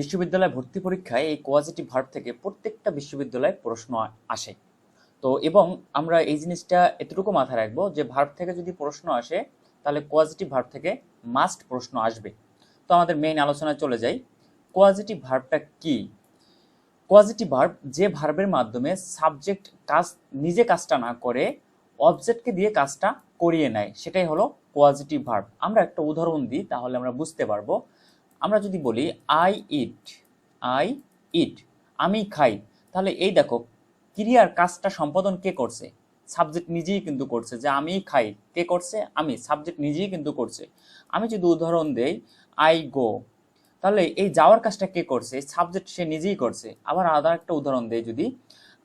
বিশ্ববিদ্যালয় ভর্তি পরীক্ষায় এই কোয়াজিটিভ ভার্ব থেকে প্রত্যেকটা বিশ্ববিদ্যালয়ে প্রশ্ন আসে। তো এবং আমরা এই জিনিসটা এতটুকু মাথায় রাখব যে ভার্ব থেকে যদি প্রশ্ন আসে, তাহলে কোয়াজিটিভ ভার্ব থেকে মাস্ট প্রশ্ন আসবে। তো আমাদের মেইন আলোচনায় চলে যাই। কোয়াজিটিভ ভার্বটা কি? কোয়াজিটিভ ভার্ব যে ভার্বের মাধ্যমে সাবজেক্ট কাজ, নিজে কাজটা না করে, অবজেক্টকে দিয়ে কাজটা করিয়ে নেয়। সেটাই হলো কোয়াজিটিভ ভার্ব। আমরা একটা উদাহরণ দিই, তাহলে আমরা বুঝতে পারব আমরা যদি বলি আই ইট আই ইট আমি খাই তাহলে এই দেখো, ক্রিয়ার কাজটা সম্পাদন কে করছে? সাবজেক্ট নিজেই কিন্তু করছে যে, আমি খাই কে করছে? আমি সাবজেক্ট নিজেই কিন্তু করছে। আমি যদি উদাহরণ দেই আই গো তাহলে এই যাওয়ার কাজটা কে করছে? সাবজেক্ট সে নিজেই করছে। আবার আদার একটা উদাহরণ দেয় যদি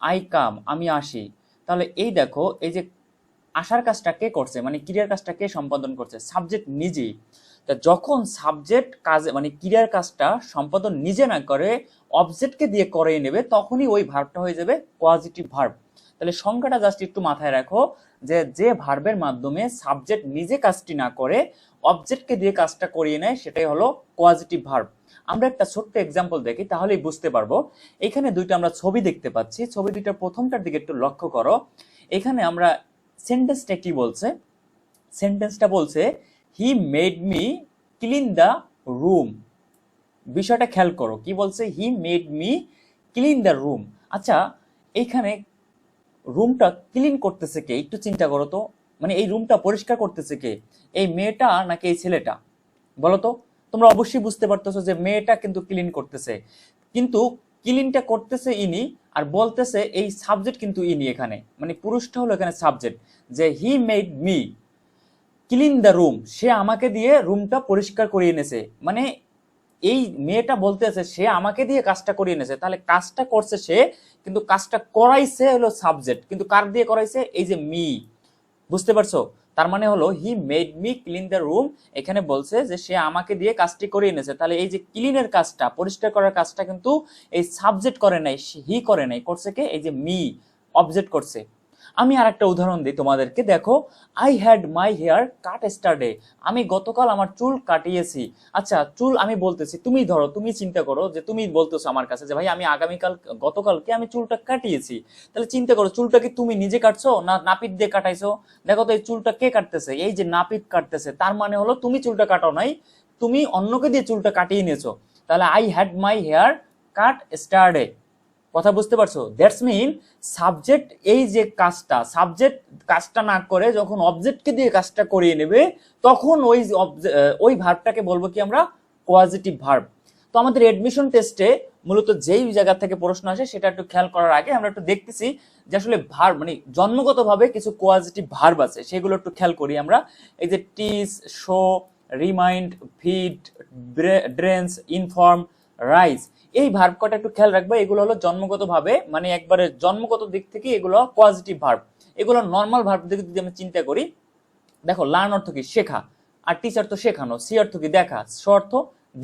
আই কাম আমি আসি। তাহলে এই দেখো, এই যে আসার কাজটা কে করছে? মানে ক্রিয়ার কাজটা কে সম্পাদন করছে? সাবজেক্ট নিজেই। তা যখন সাবজেক্ট কাজে মানে ক্রিয়ার কাজটা সম্পাদন নিজে না করে অবজেক্টকে দিয়ে করে নেবে, তখনই ওই ভার্বটা হয়ে যাবে পজিটিভ ভার্ব তাহলে সংখ্যাটা জাস্ট একটু মাথায় রাখো যে যে ভার্বের মাধ্যমে সাবজেক্ট নিজে কাজটি না করে অবজেক্টকে দিয়ে কাজটা করিয়ে নেয়, সেটাই হলো কোয়াজিটিভ ভার্ব আমরা একটা ছোট্ট এক্সাম্পল দেখি, তাহলেই বুঝতে পারব। এখানে দুইটা আমরা ছবি দেখতে পাচ্ছি। ছবি দুইটার প্রথমটার দিকে একটু লক্ষ্য করো। এখানে আমরা সেন্টেন্সটা কি বলছে? সেন্টেন্সটা বলছে he made me clean the room বিষয়টা খেয়াল করো, কি বলছে? He made me clean the room আচ্ছা এইখানে রুমটা ক্লিন করতেছে কে? একটু চিন্তা করো তো। মানে এই রুমটা পরিষ্কার করতেছে কে? এই মেয়েটা নাকি এই ছেলেটা? বলো তো। তোমরা অবশ্যই বুঝতে পারতেছো যে মেয়েটা কিন্তু ক্লিন করতেছে। কিন্তু ক্লিনটা করতেছে ইনি আর বলতেছে এই সাবজেক্ট কিন্তু ইনি এখানে। মানে পুরুষটা হলো এখানে সাবজেক্ট যে he made me clean the room সে আমাকে দিয়ে রুমটা পরিষ্কার করিয়ে এনেছে। মানে এই মেয়েটা বলতেছে সে আমাকে দিয়ে কাজটা করিয়ে এনেছে। তাহলে কাজটা করছে সে, কিন্তু কাজটা করাইছে হলো সাবজেক্ট কিন্তু কার দিয়ে করাইছে? এই যে মি বুঝতে পারছ? তার মানে হলো he made me clean the room এখানে বলছে যে সে আমাকে দিয়ে কাজটি করিয়ে এনেছে। তাহলে এই যে ক্লিনের কাজটা, পরিষ্কার করার কাজটা কিন্তু এই সাবজেক্ট করে নাই হি করে নাই। করছে কে? এই যে মি অবজেক্ট করছে। আমি আর একটা উদাহরণ দিই তোমাদেরকে। দেখো I had my hair cut yesterday আমি গতকাল আমার চুল কাটিয়েছি। আচ্ছা চুল আমি বলতেছি, তুমি ধরো, তুমি চিন্তা করো যে তুমি বলতেছো আমার কাছে যে, ভাই, আমি আগামীকাল, গতকালকে আমি চুলটা কাটিয়েছি। তাহলে চিন্তা করো, চুলটা কি তুমি নিজে কাটছো না নাপিত দিয়ে কাটাইছো? দেখো তো এই চুলটা কে কাটতেছে? এই যে নাপিত কাটতেছে। তার মানে হলো তুমি চুলটা কাটাও নাই, তুমি অন্যকে দিয়ে চুলটা কাটিয়ে নিয়েছো। তাহলে I had my hair cut yesterday কথা বুঝতে পারছ? দ্যাটস মিন সাবজেক্ট এই যে কাজটা সাবজেক্ট কাজটা না করে যখন অবজেক্টকে দিয়ে কাজটা করিয়ে নেবে, তখন ওই ওই ভার্বটাকে বলব কি আমরা? কোয়াজিটিভ ভার্ব তো আমাদের এডমিশন টেস্টে মূলত যেই জায়গা থেকে প্রশ্ন আসে সেটা একটু খেয়াল করার আগে আমরা একটু দেখতেছি যে আসলে ভার্ব মানে জন্মগতভাবে কিছু কোয়াজিটিভ ভার্ব আছে, সেগুলো একটু খেয়াল করি আমরা। এই যে teach show remind feed drains inform raise এই ভার্ব কটা একটু খেয়াল রাখবে, এগুলো হলো জন্মগতভাবে মানে একবারে জন্মগত দিক থেকে এগুলো পজিটিভ ভার্ব এগুলো নর্মাল ভার্ব দিকে যদি আমরা চিন্তা করি, দেখো লার্ন অর্থ কি? শেখা। আর টিচার তো শেখানো সি অর্থ কি? দেখা। স অর্থ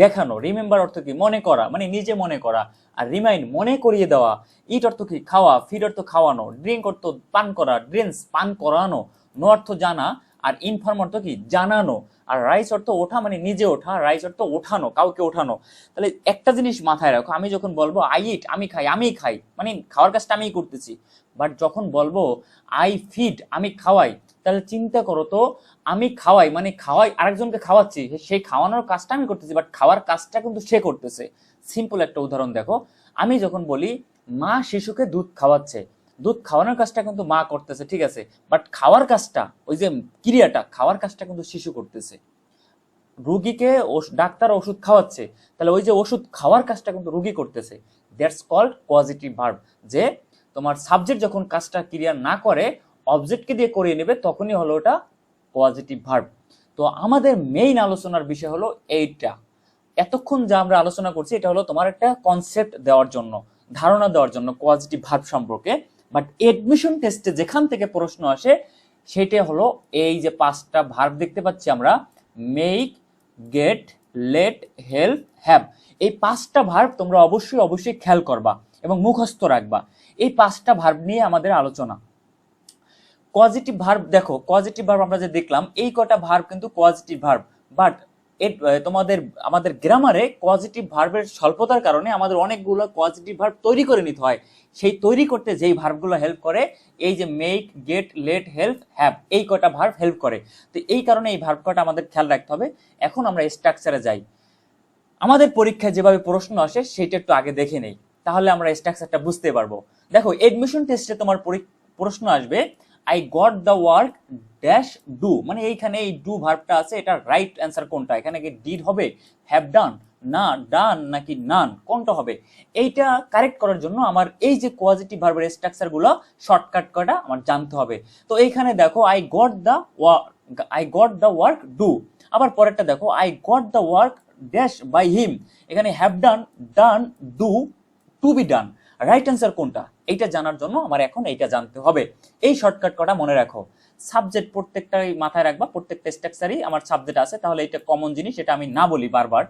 দেখানো রিমেম্বার অর্থ কি? মনে করা মানে নিজে মনে করা। আর রিমাইন্ড মনে করিয়ে দেওয়া। ইট অর্থ কি? খাওয়া ফিড অর্থ খাওয়ানো ড্রিঙ্ক অর্থ পান করা ড্রিঙ্কস পান করানো। নো অর্থ জানা আর ইনফর্ম অর্থ কি? জানানো। আর রাইস অর্থ ওঠা মানে নিজে ওঠা রাইস অর্থ ওঠানো, কাউকে ওঠানো। তাহলে একটা জিনিস মাথায় রাখো, আমি যখন বলব আই ইট আমি খাই আমি খাই। মানে খাওয়ার কাজটা আমিই করতেছি। বাট যখন বলব আই ফিড আমি খাওয়াই, তাহলে চিন্তা করো তো, আমি খাওয়াই মানে খাওয়াই, আরেকজনকে খাওয়াচ্ছি সেই খাওয়ানোর কাজটা আমি করতেছি বাট খাওয়ার কাজটা কিন্তু সে করতেছে। সিম্পল একটা উদাহরণ দেখো। আমি যখন বলি, মা শিশুকে দুধ খাওয়াচ্ছে। দুধ খাওয়ানোর কাজটা কিন্তু মা করতেছে, ঠিক আছে? বাট খাওয়ার কাজটা, ওই যে ক্রিয়াটা, খাওয়ার কাজটা কিন্তু শিশু করতেছে। রুগীকে ডাক্তার ওষুধ খাওয়াচ্ছে, তাহলে ওই যে ওষুধ খাওয়ার কাজটা কিন্তু রুগী করতেছে। দ্যাটস কল্ড পজিটিভ ভার্ব যে তোমার সাবজেক্ট যখন কাজটা ক্রিয়া না করে অবজেক্টকে দিয়ে করিয়ে নেবে, তখনই হলো ওটা পজিটিভ ভার্ব তো আমাদের মেইন আলোচনার বিষয় হলো এইটা। এতক্ষণ যা আমরা আলোচনা করছি, এটা হলো তোমার একটা কনসেপ্ট দেওয়ার জন্য, ধারণা দেওয়ার জন্য পজিটিভ ভার্ব সম্পর্কে। বাট এডমিশন টেস্টে যেখান থেকে প্রশ্ন আসে, সেটা হলো এই যে পাঁচটা ভার্ব দেখতে পাচ্ছি আমরা make get let help have এই পাঁচটা ভার্ব তোমরা অবশ্যই অবশ্যই খেয়াল করবা এবং মুখস্থ রাখবা। এই পাঁচটা ভার্ব নিয়ে আমাদের আলোচনা। পজিটিভ ভার্ব দেখো পজিটিভ ভার্ব আমরা যে দেখলাম, এই কটা ভার্ব কিন্তু পজিটিভ ভার্ব বাট এর তোমাদের, আমাদের গ্রামারে পজিটিভ ভার্বের স্বল্পতার কারণে আমাদের অনেকগুলো পজিটিভ ভার্ব তৈরি করে নিতে হয়। সেই তৈরি করতে যেই ভার্বগুলো হেল্প করে, এই যে make get let help have এই কটা ভার্ব হেল্প করে। তো এই কারণে এই ভার্ব কটা আমাদের খেয়াল রাখতে হবে। এখন আমরা স্ট্রাকচারে যাই। আমাদের পরীক্ষায় যেভাবে প্রশ্ন আসে সেটা একটু আগে দেখে নেই। তাহলে আমরা স্ট্রাকচারটা বুঝতে পারব। দেখো এডমিশন টেস্টে তোমার পরী- প্রশ্ন আসবে I got the work dash do মানে এইখানে এই ডু ভার্বটা আছে এটা রাইট অ্যান্সার কোনটা? এখানে কি ডিড হবে? হ্যাভ ডান না ডান নাকি নান কোনটা হবে? এইটা কারেক্ট করার জন্য আমার এই যে কোয়াজিটিভ ভার্বের স্ট্রাকচারগুলো শর্টকাট করা আমার জানতে হবে। তো এইখানে দেখো I got the work I got the work do আবার পরেরটা দেখো I got the work dash by him এখানে have done done do to be done right answer কোনটা? এইটা জানার জন্য আমার এখন এইটা জানতে হবে। এই শর্টকাট কটা মনে রাখো। সাবজেক্ট প্রত্যেকটাই মাথায় রাখবা, প্রত্যেকটা স্ট্রাকচারই আমার সাবজেক্ট আছে, তাহলে এটা কমন জিনিস, এটা আমি না বলি বারবার।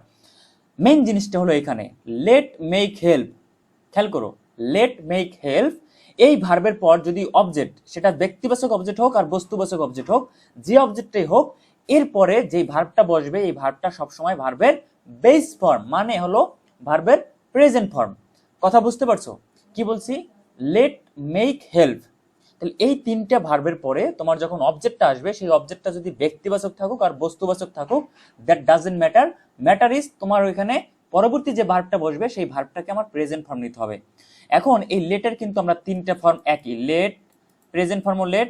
মেইন জিনিসটা হলো এখানে লেট মেক হেল্প খেয়াল করো লেট মেক হেল্প এই ভার্বের পর যদি অবজেক্ট সেটা ব্যক্তিবাচক অবজেক্ট হোক আর বস্তুবাচক অবজেক্ট হোক, যে অবজেক্টটাই হোক, এরপরে যে ভার্বটা বসবে, এই ভার্বটা সবসময় ভার্বের বেস ফর্ম মানে হলো ভার্বের প্রেজেন্ট ফর্ম কথা বুঝতে পারছ? কি বলছি? লেট মেক হেল্প তাহলে এই তিনটা ভার্বের পরে তোমার যখন অবজেক্টটা আসবে, সেই অবজেক্টটা যদি ব্যক্তিবাচক থাকুক আর বস্তুবাচক থাকুক that doesn't matter matter is তোমার ওইখানে পরবর্তী যে ভার্বটা বসবে, সেই ভার্বটাকে আমার প্রেজেন্ট ফর্ম নিতে হবে। এখন এই লেটের কিন্তু আমরা তিনটা ফর্ম একই। লেট প্রেজেন্ট ফর্মও লেট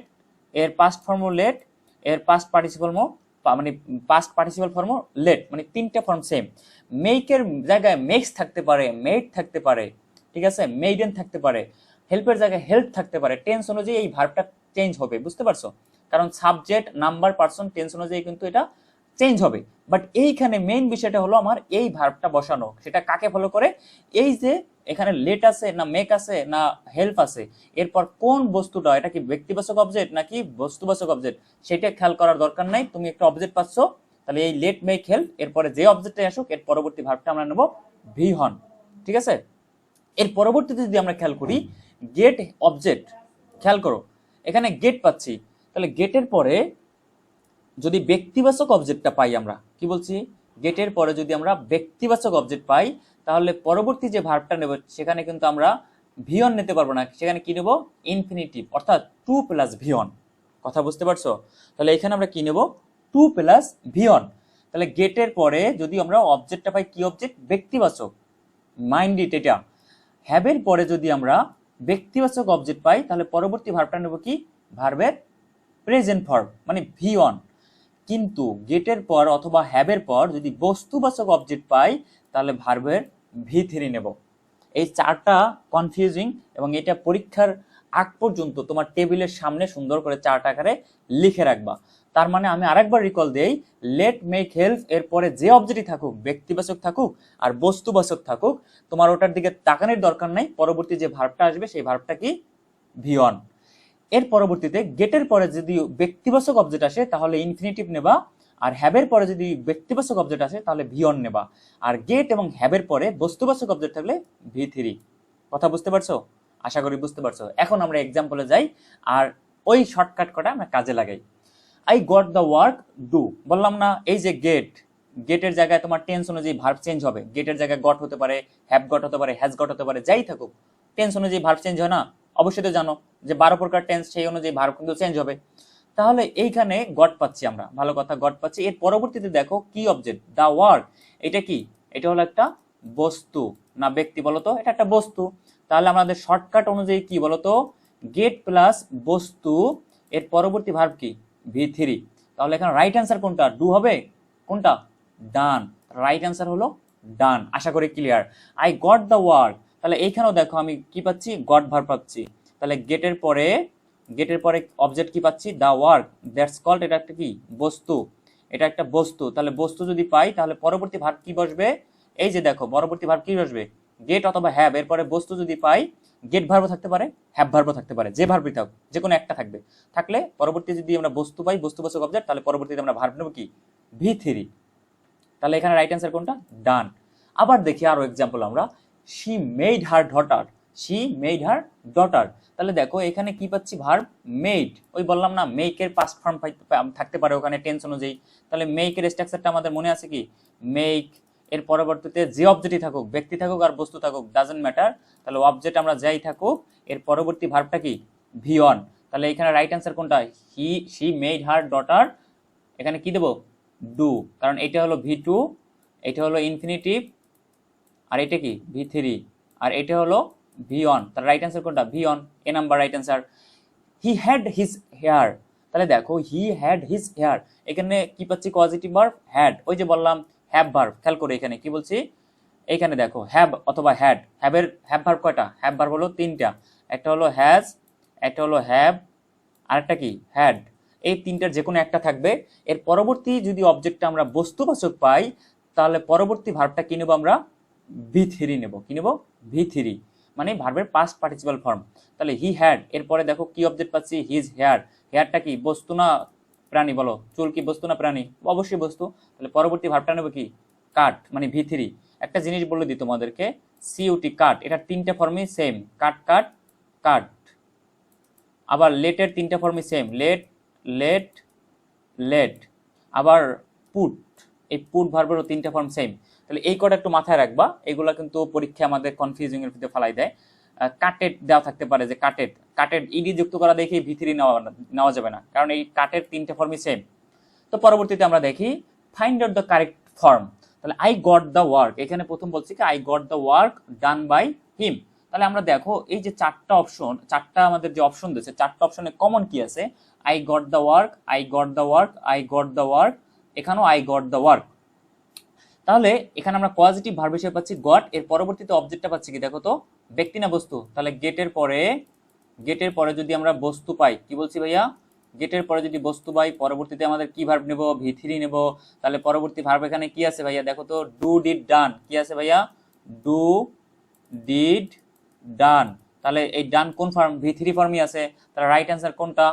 এর পাস্ট ফর্মও লেট এর পাস্ট পার্টিসিপালমও মানে পাস্ট পার্টিসিপাল ফর্মও লেট মানে তিনটা ফর্ম সেম মেকের জায়গায় মেক্স থাকতে পারে মেড থাকতে পারে, ঠিক আছে? মেইডেন থাকতে পারে। হেল্পের জায়গায় হেল্প থাকতে পারে। টেন্স অনুযায়ী এই ভার্বটা চেঞ্জ হবে, বুঝতে পারছ? কারণ সাবজেক্ট নাম্বার পার্সন টেন্স অনুযায়ী কিন্তু এটা চেঞ্জ হবে। বাট এইখানে মেইন বিষয়টা হলো আমার এই ভার্বটা বসানো। সেটা কাকে ফলো করে? এই যে এখানে লেট আছে না মেক আছে না হেল্প আছে, এরপর কোন বস্তুটা? এটা কি ব্যক্তিবাচক অবজেক্ট নাকি বস্তুবাচক অবজেক্ট সেটা খেয়াল করার দরকার নাই। তুমি একটা অবজেক্ট পাচ্ছ, তাহলে এই লেট মেক হেল্প এরপরে যে অবজেক্টে আসুক, এর পরবর্তী ভার্বটা আমরা নেব ভি হন ঠিক আছে? এর পরবর্তীতে যদি আমরা খেয়াল করি গেট অবজেক্ট খেয়াল করো, এখানে গেট পাচ্ছি, তাহলে গেটের পরে যদি ব্যক্তিবাচক অবজেক্টটা পাই আমরা, কি বলছি? গেটের পরে যদি আমরা ব্যক্তিবাচক অবজেক্ট পাই, তাহলে পরবর্তী যে ভার্বটা নেব, সেখানে কিন্তু আমরা ভিয়ন নিতে পারব না, সেখানে কি নেব? ইনফিনিটিভ অর্থাৎ টু প্লাস ভিয়ন কথা বুঝতে পারছ? তাহলে এখানে আমরা কি নেব? টু প্লাস ভিয়ন তাহলে গেটের পরে যদি আমরা অবজেক্টটা পাই, কি অবজেক্ট ব্যক্তিবাচক মাইন্ড এটা হ্যাবের পরে যদি আমরা ব্যক্তিবাচক অবজেক্ট পাই, তাহলে পরবর্তী ভার্বটা নেব কি? ভার্বের প্রেজেন্ট ফর্ম মানে ভি অন কিন্তু গেটের পর অথবা হ্যাবের পর যদি বস্তুবাচক অবজেক্ট পাই, তাহলে ভার্বের ভি থ্রি নেব। এই চারটা কনফিউজিং এবং এটা পরীক্ষার আগ পর্যন্ত তোমার টেবিলের সামনে সুন্দর করে চার্ট আকারে লিখে রাখবা। তার মানে আমি আরেকবার রিকল দেই লেট মেক হেল্প এর পরে যে অবজেক্টই থাকুক, ব্যক্তিবাচক থাকুক আর বস্তুবাচক থাকুক, তোমার ওটার দিকে তাকানোর দরকার নাই, পরবর্তী যে ভার্বটা আসবে সেই ভার্বটা কি? ভিয়ন এর পরবর্তীতে গেটের পরে যদি ব্যক্তিবাচক অবজেক্ট আসে, তাহলে ইনফিনিটিভ নেবা আর হ্যাবের পরে যদি ব্যক্তিবাচক অবজেক্ট আসে, তাহলে ভিয়ন নেবা। আর গেট এবং হ্যাবের পরে বস্তুবাচক অবজেক্ট থাকলে ভি থ্রি কথা বুঝতে পারছ? আশা করি বুঝতে পারছ। এখন আমরা এক্সাম্পলে যাই, আর ওই শর্টকাট কটা আমরা কাজে লাগাই। I got the work do বললাম না, এই যে গেট গেটের জায়গায় তোমার টেন্স অনুযায়ী ভার্ব চেঞ্জ হবে। গেটের জায়গায় গট হতে পারে হ্যাভ গট হতে পারে হ্যাজ গট হতে পারে, যাই থাকুক। টেন্স অনুযায়ী ভার্ব চেঞ্জ হয় না? অবশ্যই তো জানো যে বারো প্রকার টেন্স সেই অনুযায়ী ভার্ব কিন্তু চেঞ্জ হবে। তাহলে এইখানে গট পাচ্ছি আমরা। ভালো কথা গট পাচ্ছি। এর পরবর্তীতে দেখো কি অবজেক্ট দ্য ওয়ার্ক এটা কি? এটা হলো একটা বস্তু। না ব্যক্তি বলতো এটা একটা বস্তু। তাহলে আমাদের শর্টকাট অনুযায়ী কি বলতো গেট প্লাস বস্তু। এর পরবর্তী ভার্ব কি? ভি থ্রি তাহলে এখানে রাইট অ্যান্সার কোনটা? ডু হবে? কোনটা? ডান রাইট অ্যান্সার হলো ডান আশা করি clear I got the work তাহলে এইখানেও দেখো আমি কি পাচ্ছি? গট ভার পাচ্ছি। তাহলে গেটের পরে গেটের পরে অবজেক্ট কি পাচ্ছি? দ্য ওয়ার্ক দ্যাটস কল্ড এটা একটা কি? বস্তু। এটা একটা বস্তু। তাহলে বস্তু যদি পাই, তাহলে পরবর্তী ভার্ব কি বসবে? এই যে দেখো, পরবর্তী ভার্ব কি বসবে? গেট অথবা হ্যাভ এরপরে বস্তু যদি পাই গেট ভার্ব থাকতে পারে হ্যাভ ভার্ব থাকতে পারে, যে ভার্বই থাক যে কোনো একটা থাকবে। থাকলে পরবর্তী যদি আমরা বস্তু পাই, বস্তু বস্তুবাচক অবজেক্ট তাহলে পরবর্তীতে আমরা ভার্ব নেব কি? ভি থ্রি তাহলে এখানে রাইট অ্যান্সার কোনটা? ডান আবার দেখি আরও এক্সাম্পল আমরা। She made her daughter she made her daughter তাহলে দেখো, এখানে কি পাচ্ছি? ভার্ব মেড ওই বললাম না মেকের পাস্ট ফর্ম থাকতে পারে ওখানে টেন্স অনুযায়ী। তাহলে মেকের স্ট্রাকচারটা আমাদের মনে আছে কি? মেক এর পরবর্তীতে যে অবজেক্টই থাকুক, ব্যক্তি থাকুক আর বস্তু থাকুক ডাজেন্ট ম্যাটার তাহলে অবজেক্ট আমরা যাই থাকুক, এর পরবর্তী ভার্বটা কি? ভি অন তাহলে এখানে রাইট অ্যান্সার কোনটা? He she made her daughter এখানে কি দেবো? ডু কারণ এটা হলো ভি টু এটা হলো ইনফিনিটিভ আর এটা কি? ভি থ্রি আর এটা হলো ভি অন তাহলে রাইট অ্যান্সার কোনটা? V one A number right answer he had his hair তাহলে দেখো হি হ্যাড হিজ হেয়ার এখানে কি পাচ্ছি? পজিটিভ ভার্ব হ্যাড ওই যে বললাম হ্যাভ ভার্ব খেয়াল করে এখানে, কি বলছি? এখানে দেখো হ্যাভ অথবা হ্যাড হ্যাভের হ্যাভ ভার্ব কয়টা? হ্যাভ ভার্ব হলো তিনটা, একটা হলো হ্যাজ একটা হলো হ্যাভ আরেকটা কি? হ্যাড এই তিনটার যে কোনো একটা থাকবে। এর পরবর্তী যদি অবজেক্টটা আমরা বস্তুবাচক পাই, তাহলে পরবর্তী ভার্বটা কি নেব আমরা? ভি থ্রি নেব। কি নেব? ভি থ্রি মানে ভার্বের পাস্ট পার্টিসিপাল ফর্ম তাহলে হি হ্যাড এরপরে দেখো কি অবজেক্ট পাচ্ছি? হিজ হেয়ার হেয়ারটা কি? বস্তু না প্রাণী বলো, চুল কি বস্তু না প্রাণী? অবশ্যই বস্তু। তাহলে পরবর্তী ভাবটা নেব কি? কাট মানে ভিথিরি একটা জিনিস বলে দিই তোমাদেরকে সিউটি কাট এটা তিনটা ফর্মই সেম কাট কাট কাট আবার লেটের তিনটা ফর্মই সেম লেট লেট লেট। আবার পুট। এই পুট ভার্বেরও তিনটা ফর্ম সেম তাহলে এই কটা একটু মাথায় রাখবা। এগুলো কিন্তু পরীক্ষা আমাদের কনফিউজিংয়ের ভিতরে ফেলাই দেয়। কাটেড দেওয়া থাকতে পারে যে কাটেড কাটেড ইডি যুক্ত করা দেখে ভিতরি নেওয়া নেওয়া যাবে না। কারণ এই কাটের তিনটা ফর্মই সেম তো পরবর্তীতে আমরা দেখি find out the correct form তাহলে আই গট দ্য ওয়ার্ক এখানে প্রথম বলছি কি I got the work done by him তাহলে আমরা দেখো এই যে চারটা অপশন চারটা আমাদের যে অপশন দিয়েছে চারটা অপশনে কমন কি আছে? I got the work I got the work I got the work এখানেও আই গট দ্য ওয়ার্ক তাহলে এখানে আমরা পজিটিভ ভার্ব হিসেবে পাচ্ছি গট এর পরবর্তীতে অবজেক্টটা পাচ্ছি কি? দেখো তো, ব্যক্তি না বস্তু। তাহলে গেটের পরে গেটের পরে যদি আমরা বস্তু পাই, কি বলছি ভাইয়া? গেটের পরে যদি বস্তু পাই, পরবর্তীতে আমাদের কি ভার্ব নেব? ভি থ্রি নেব। তাহলে পরবর্তী ভার্ব এখানে কি আছে ভাইয়া? দেখো তো ডু ডিড ডান কি আছে ভাইয়া? ডু ডিড ডান তাহলে এই ডান কোন ফর্ম ভি থ্রি ফর্মই আছে। তাহলে রাইট অ্যান্সার কোনটা?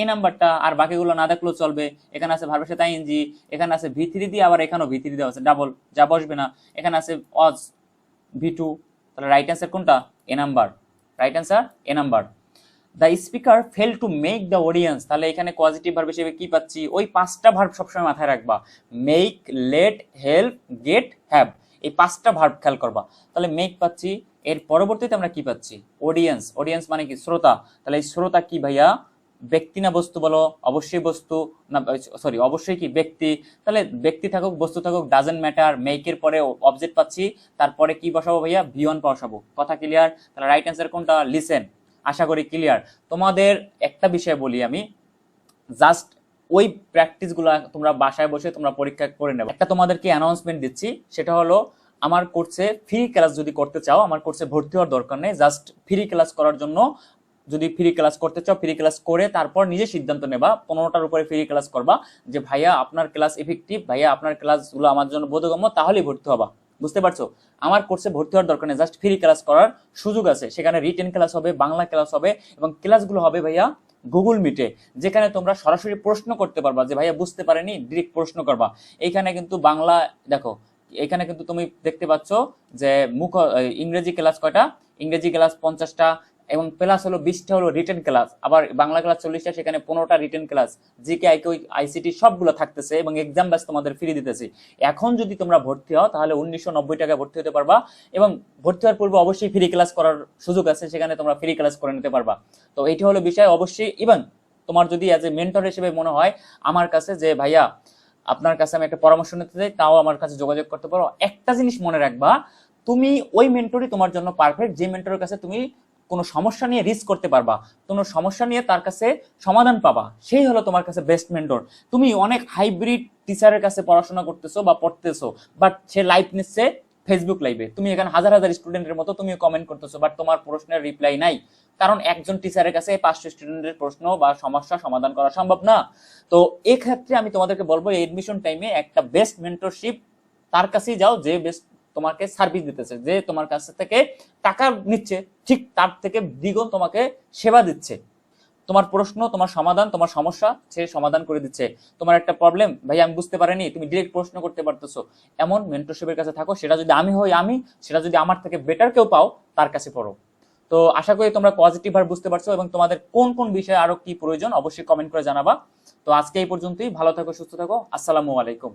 এই নাম্বারটা, আর বাকিগুলো না দেখলেও চলবে। এখানে আছে ভার্বের সাথে আইএনজি এখানে আছে ভি থ্রি দিয়ে আবার এখানেও ভি থ্রি দেওয়া আছে। ডাবল, যা বসবে না। এখানে আছে অজ, ভি টু। তাহলে রাইট অ্যান্সার কোনটা? A number. Right answer A number. The speaker fail to make the audience তাহলে এখানে পজিটিভ ভার্ব হিসেবে কি পাচ্ছি? ওই পাঁচটা ভার্ব সবসময় মাথায় রাখবা। Make let help get have এই পাঁচটা ভার্ব খেয়াল করবা। তাহলে মেক পাচ্ছি। এর পরবর্তীতে আমরা কি পাচ্ছি? অডিয়েন্স অডিয়েন্স মানে কি? শ্রোতা। তাহলে এই শ্রোতা কি ভাইয়া? ব্যক্তি না বস্তু বলো, অবশ্যই বস্তু না সরি অবশ্যই কি ব্যক্তি? তাহলে ব্যক্তি থাকুক, বস্তু থাকুক ডাজেন্ট ম্যাটার মেকের পরে অবজেক্ট পাচ্ছি, তারপরে কি বসাবো ভাইয়া? ভিয়ন বসাবো। কথা ক্লিয়ার তাহলে রাইট অ্যান্সার কোনটা? লিসেন আশা করি ক্লিয়ার তোমাদের একটা বিষয় বলি আমি। জাস্ট ওই প্র্যাকটিসগুলো তোমরা বাসায় বসে তোমরা পরীক্ষা করে নেবে। একটা তোমাদেরকে অ্যানাউন্সমেন্ট দিচ্ছি, সেটা হলো আমার কোর্সে ফ্রি ক্লাস যদি করতে চাও, আমার কোর্সে ভর্তি হওয়ার দরকার নেই জাস্ট ফ্রি ক্লাস করার জন্য যদি ফ্রি ক্লাস করতে চাও ফ্রি ক্লাস করে তারপর নিজে সিদ্ধান্ত নেবা, পনেরোটার উপরে ফ্রি ক্লাস করবা, যে ভাইয়া আপনার ক্লাস এফেক্টিভ ভাইয়া আপনার ক্লাসগুলো আমার জন্য বোধগম্য, তাহলেই ভর্তি হবা। বুঝতে পারছ? আমার কোর্সে ভর্তি হওয়ার দরকার নেই জাস্ট ফ্রি ক্লাস করার সুযোগ আছে। সেখানে রিটেন ক্লাস হবে, বাংলা ক্লাস হবে, এবং ক্লাসগুলো হবে ভাইয়া গুগল মিটে যেখানে তোমরা সরাসরি প্রশ্ন করতে পারবা, যে ভাইয়া বুঝতে পারেনি ডিরেক্ট প্রশ্ন করবা। এইখানে কিন্তু বাংলা, দেখো, এখানে কিন্তু তুমি দেখতে পাচ্ছ যে মুখ, ইংরেজি ক্লাস কয়টা? ইংরেজি ক্লাস পঞ্চাশটা এবং প্লাস হলো বিশটা হলো রিটেন ক্লাস আবার বাংলা ক্লাস চল্লিশটা, সেখানে পনেরোটা written class GK IK ICT সবগুলো থাকতেছে এবং এক্সাম ব্যাস তোমাদের ফ্রি দিতেছি। এখন যদি তোমরা ভর্তি হও, তাহলে উনিশশো নব্বই টাকায় ভর্তি হতে পারবা এবং ভর্তি হওয়ার পূর্বে অবশ্যই ফ্রি ক্লাস করার সুযোগ আছে, সেখানে তোমরা ফ্রি ক্লাস করে নিতে পারবা। তো এটি হলো বিষয়। অবশ্যই ইভেন তোমার যদি অ্যাজ এ মেন্টর হিসেবে মনে হয়, আমার কাছে যে, ভাইয়া, আপনার কাছে আমি একটা পরামর্শ নিতে চাই, তাও আমার কাছে যোগাযোগ করতে পারো। একটা জিনিস মনে রাখবা, তুমি ওই মেন্টরই তোমার জন্য পারফেক্ট যে মেন্টরের কাছে তুমি কোনো সমস্যা নিয়ে রিস্ক করতে পারবা। কোনো সমস্যা নিয়ে তার কাছে সমাধান পাবা। সেই হলো তোমার কাছে বেস্ট মেন্টর তুমি অনেক হাইব্রিড টিচারের কাছে পড়াশোনা করতেছো বা পড়তেছো বাট সে লাইভ নিচ্ছে ফেসবুক লাইভে তুমি এখানে হাজার হাজার স্টুডেন্টের মতো তুমি কমেন্ট করতেছো বাট তোমার প্রশ্নের রিপ্লাই নাই। কারণ একজন টিচারের কাছে পাঁচশো স্টুডেন্টের প্রশ্ন বা সমস্যা সমাধান করা সম্ভব না। তো এক্ষেত্রে আমি তোমাদেরকে বলব এডমিশন টাইমে একটা বেস্ট মেন্টরশিপ তার কাছেই যাও, যে বেস্ট তোমাকে সার্ভিস দিতেছে, যে তোমার কাছ থেকে টাকা নিচ্ছে, ঠিক তার থেকে দ্বিগুণ তোমাকে সেবা দিচ্ছে। তোমার প্রশ্ন, তোমার সমাধান, তোমার সমস্যা, সে সমাধান করে দিচ্ছে। তোমার একটা প্রবলেম ভাই, আমি বুঝতে পারিনি, তুমি ডিরেক্ট প্রশ্ন করতে পারতেছো। এমন মেন্টরশিপের কাছে থাকো, সেটা যদি আমি হই, আমি, সেটা যদি আমার থেকে বেটার কেউ পাও, তার কাছে পড়ো। তো আশা করি তোমরা পজিটিভ ভার্ব বুঝতে পারছ এবং তোমাদের কোন কোন বিষয়ে আরও কি প্রয়োজন, অবশ্যই কমেন্ট করে জানাবা। তো আজকে এই পর্যন্তই, ভালো থাকো, সুস্থ থাকো, আসসালামু আলাইকুম।